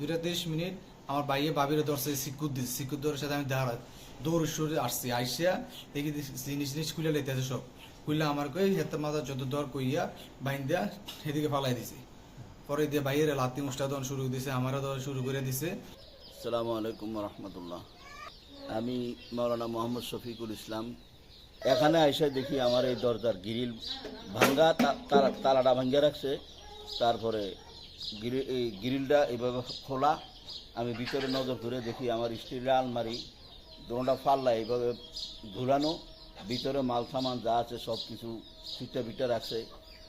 দুইটা তেইশ মিনিট আমার বাইয়ে বাবির ধরছে সিকুর দিচ্ছে সিকুর সাথে আমি দাঁড়া দৌড় সরে আসছি, আইসিয়া দেখি জিনিস জিনিস খুলে লেতেছে সব। খুললে আমার কই, হেতে মাথা যত দর কইয়া বাইন দিয়া সেদিকে ফালাই দিছে। পরে দিয়ে বাইরে লাতি মুষ্টা দন শুরু দিছে, আমারও দর শুরু করে দিছে। আসসালামু আলাইকুম রহমতুল্লাহ আমি মাওলানা মোহাম্মদ শফিকুল ইসলাম। এখানে এসে দেখি আমার এই দরজার গিরিল ভাঙ্গা তালাটা ভাঙ্গা রাখছে। তারপরে গ্রিলটা এইভাবে খোলা, আমি ভিতরে নজর করে দেখি আমার স্টিলের আলমারি, দোনোটা ফাল্লা এইভাবে ঝুলানো ভিতরে মাল সামান যা আছে সব কিছু ফিটা ফিটা রাখছে।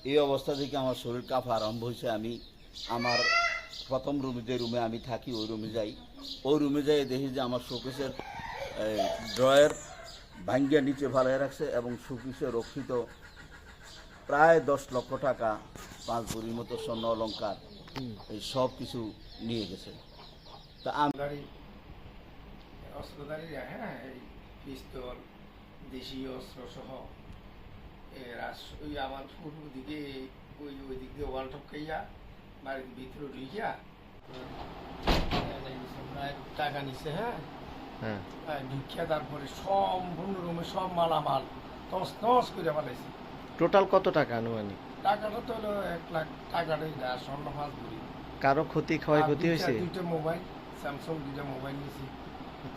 এই অবস্থা থেকে আমার শরীর কাঁপা আরম্ভ হয়েছে। আমি আমার প্রথম রুমে যে রুমে আমি থাকি, ওই রুমে যাই। ওই রুমে যাই দেখি যে আমার শোকেসের ড্রয়ের ভাঙ্গিয়া নিচে ভালাই রাখছে এবং শোকেসে রক্ষিত প্রায় দশ লক্ষ টাকা, পাঁচ ভরির মতো স্বর্ণ অলঙ্কার। এই সব কিছু নিয়ে গেছে। তা আমি অস্ত্রধারী অস্ত্রধারীরা হ্যাঁ এই পিস্তল দেশীয় অস্ত্র সহ ওই আমার পূর্ব দিকে ওই ওই দিক দিয়ে ওয়াল টপকাইয়া বাড়ির ভিতরে ঢুকিয়া টাকা নিচ্ছে হ্যাঁ হ্যাঁ। ঢুকিয়া তারপরে সম্পূর্ণ রুমে সব মালামাল তস তস করে ফেলাইছে টোটাল কত টাকা আনুমানিক? টাকাটা তো হলো এক লাখ টাকাটাই না স্বর্ণ পাঁচ ভরি কারও ক্ষতি ক্ষয়ক্ষতি ক্ষতি হয়েছে? দুইটা- মোবাইল স্যামসাং দুইটা মোবাইল নিয়েছি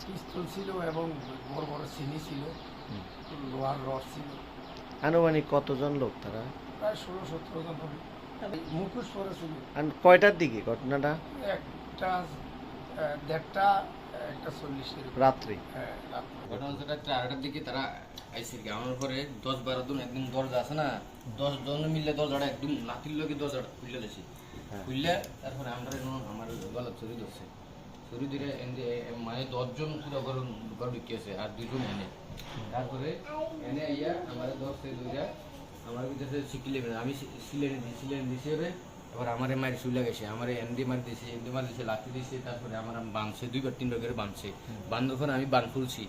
পিস্তল ছিল এবং বড় বড় চিনি ছিল লোহার রড ছিল। আনুমানিক কতজন লোক তারা? প্রায় ষোলো সতেরো জন হবে। মুখোশ পরে ছিল আর কয়টার দিকে ঘটনাটা? একটা দেড়টা রাত্রি। হ্যাঁ রাত। ঘটনা হচ্ছে রাত্রে আড়াইটার দিকে তারা আইসির কি আমার পরে দশ বারো জন একদম দরজা আছে না দশ জন মিললে দরজাটা একদম নাতির লোকে দরজাটা খুললে দিয়েছি খুললে তারপরে আমরা আমার গলা চুরি ধরছে। চুরি ধরে এনে মানে দশজন পুরো ঘর ঘর ঢুকিয়েছে আর দুজন এনে। তারপরে এনে আইয়া আমার দশে দুইটা আমার ভিতরে শিখিলে আমি সিলেন সিলেন দিছি এবার আমারে মারি শুলে গেছে, আমারে এন্ডি মার দিছে এন্ডি মার দিছে, লাঠি দিছে, তারপরে আমার বাঁধছে দুইবার তিনবার করে বাঁধছে বাঁধার পরে আমি বান খুলছি।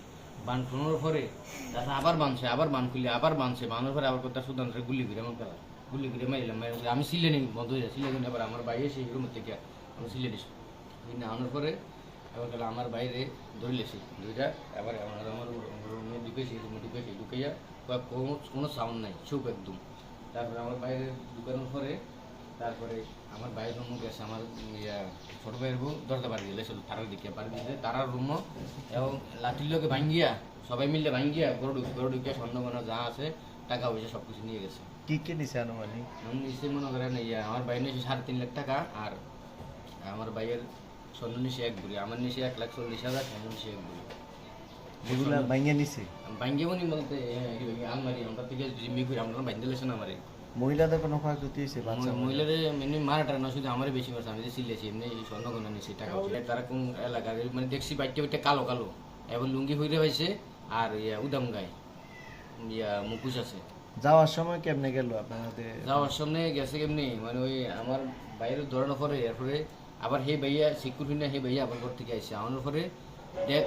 বান খুলানোর পরে তারপরে আবার বাঁধছে আবার বান খুললে আবার বাঁধছে বাঁধার পরে আবার কথা সুদান গুলি করে আমার গলা গুলি করে মারিলাম মারি আমি সিলে নেই, বন্ধ হয়ে যায়, সিলে নেই। আবার আমার বাইরে সেই রুমের থেকে আমি সিলে দিছি। না আনার পরে এবার গেলে আমার বাইরে ধরলেছি দুইটা এবার আমার আমার রুমে ঢুকেছি রুমে ঢুকেছি, ঢুকাইয়া কয়, কোনো কোনো সাউন্ড নাই চুপ একদম। তারপরে আমার বাইরে ঢুকানোর পরে তারপরে আমার বাইরের রুমও গেছে আমার ইয়া ছোট ভাইয়ের বউ দরজা বাড়ি গেলে শুধু তারার দিকে বাড়ি দিয়েছে তারার রুমও এবং লাঠির লোকে ভাঙ্গিয়া সবাই মিলে ভাঙ্গিয়া গরু গরু ঢুকিয়া স্বর্ণ গয়না যা আছে টাকা পয়সা সব কিছু নিয়ে গেছে। কি কি নিছে আনুমানিক? আমি নিশ্চয় মনে করেন ইয়া আমার বাইরে নিয়েছে সাড়ে তিন লাখ টাকা আর আমার ভাইয়ের স্বর্ণ নিচে এক বুড়ি আমার নিচে এক লাখ চল্লিশ হাজার স্বর্ণ নিচে এক বুড়ি যেগুলা ভাঙিয়ে নিছে? ভাঙ্গে বনি বলতে হ্যাঁ, বলি, আলমারি আমরা থেকে জিম্মি করে আমরা বাইন্দে লেছেন আমারে। মহিলাদের কোনো ক্ষয়ক্ষতি হয়েছে? বাচ্চা মহিলাদের? এমনি মারাটা না শুধু আমারই বেশি মারছে আমি যে সিলেছি এমনি স্বর্ণ গয়না নিছি টাকা। তারা কোন এলাকার মানে দেখছি বাইকটা বাইকটা কালো কালো। এবং লুঙ্গি হইরে হয়েছে আর ইয়া উদাম গায়ে ইয়া মুখোশ আছে। যাওয়ার সময় কেমনে গেল আপনাদের যাওয়ার সামনে গেছে কেমনি? মানে ওই আমার বাইরে ধরানোর পরে এরপরে আবার হে ভাইয়া সিকিউরিটি না হে ভাইয়া আবার ঘর থেকে আসছে আমার পরে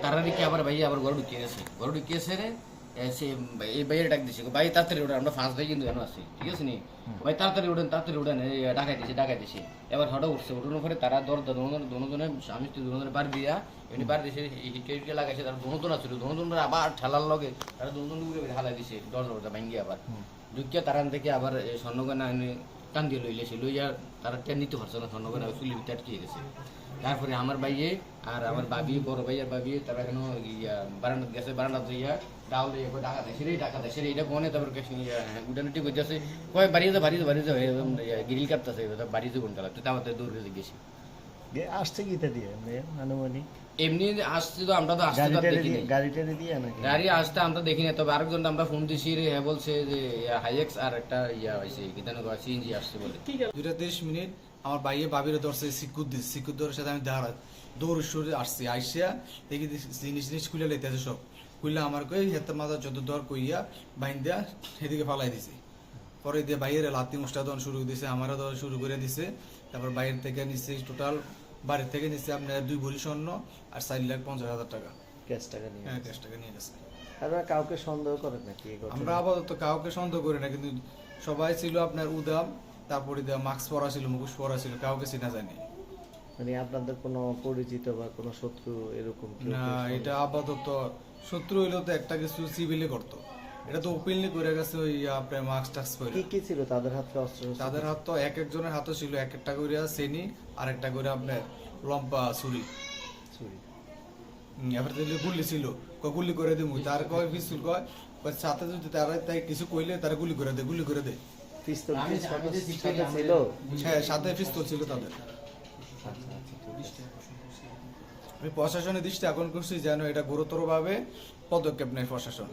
তারা দিকে আবার ভাইয়া আবার ঘর ঢুকিয়ে গেছে। ঘর ঢুকিয়ে গেছে রে সে এই বাইরে ডাক দিছে ভাই তাড়াতাড়ি ওঠেন আমরা ফাঁস ভাই কিন্তু এখন আছি ঠিক আছে নি? ভাই তাড়াতাড়ি ওঠেন তাড়াতাড়ি ওঠেন ডাকাই দিছে ডাকাই দিছে। এবার হঠাৎ উঠছে উঠানোর পরে তারা দর দোনো দোনোজনে স্বামী স্ত্রী দোনোজনে বার দিয়া এমনি বার দিছে হিটে হিটকে লাগাইছে তার দোনোজন আছিল দোনোজনরা আবার ঠেলার লগে তারা দোনোজন উড়ে হালাই দিছে দরজা দরজা ভাঙ্গি আবার ঢুকিয়া তারান থেকে আবার এনে টান দিয়ে লইলেছে লইয়া তারা টেন নিতে পারছে না স্বর্ণগয়না চুলি ভিতরে আটকে গেছে। তারপরে আমার ভাইয়ে আর আমার বাবি বড় ভাই আর বাবি তারা কেন ইয়া বারান্দাত গেছে, বারান্দাত যাইয়া ডাউল দিয়ে টাকা দেয় সেটাই টাকা দেয় সেটাই এটা বনে তারপর উডানিটি করতেছে কয় বাড়িতে বাড়িতে বাড়িতে গিরিল কাটতেছে বাড়িতে কোন কালা তাও দৌড়ে গেছি। আসছে গীতা দিয়ে আনুমানিক? এমনি আসছে তো আমরা তো আসতে দিয়ে নাকি গাড়ি আসতে আমরা দেখি না তবে আরেকজন আমরা ফোন দিছি রে হ্যাঁ বলছে যে হাইএক্স আর একটা ইয়া হয়েছে কিতানো সিএনজি আসছে বলে। দুইটা তেইশ মিনিট আমার বাইয়ে বাবিরে ধরছে সিকুর দিচ্ছে সিকুর ধরার সাথে আমি দাঁড়া দৌড় সরে আসছি আইসিয়া দেখি জিনিস জিনিস খুলে লেতেছে সব। খুললে আমার কই হেতে মাথা যত দর কইয়া বাইন দিয়া সেদিকে ফালাই দিছে। পরে দিয়ে বাইরে লাতি মুষ্টা দন শুরু দিছে আমারও দেওয়া শুরু করে দিছে। তারপর বাইরে থেকে নিচ্ছে টোটাল বাড়ির থেকে নিচ্ছে আপনার দুই ভরি স্বর্ণ আর চার লাখ পঞ্চাশ হাজার টাকা। ক্যাশ টাকা নিয়ে হ্যাঁ ক্যাশ টাকা নিয়ে গেছে আপনারা কাউকে সন্দেহ করেন নাকি? আমরা আপাতত কাউকে সন্দেহ করি না কিন্তু সবাই ছিল আপনার উদাম তারপরে মাস্ক পরা ছিল মুখোশ পরা ছিল কাউকে চেনা যায়নি। মানে আপনাদের কোনো পরিচিত বা কোনো শত্রু এরকম না এটা আপাতত শত্রু হইলেও তো একটা কিছু সিভিলে করতো। এটা তো ওপেনলি করে গেছে ওই আপনার মাস্ক টাক্স করে। কি কি ছিল তাদের হাতে অস্ত্র? তাদের হাত তো এক একজনের হাতও ছিল এক একটা করে সেনি আর একটা করে আপনার লম্বা ছুরি। ছুরি। এবার গুলি ছিল কয় গুলি করে তার কয় পিস্তুল কয় কয় সাথে যদি তারা তাই কিছু কইলে তারা গুলি করে দে গুলি করে দে পিস্তল ছিল? হ্যাঁ সাথে পিস্তল ছিল তাদের। আমি প্রশাসনের দৃষ্টি আকর্ষণ করছি যেন এটা গুরুতরভাবে পদক্ষেপ নেয় প্রশাসন।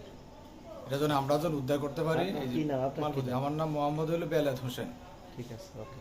এটা যেন আমরা যেন উদ্ধার করতে পারি আপনার এই যে কি নাম? আপনার কি মালপতি। নাম? আমার নাম মোহাম্মদ হলো বেলাত হোসেন ঠিক আছে ওকে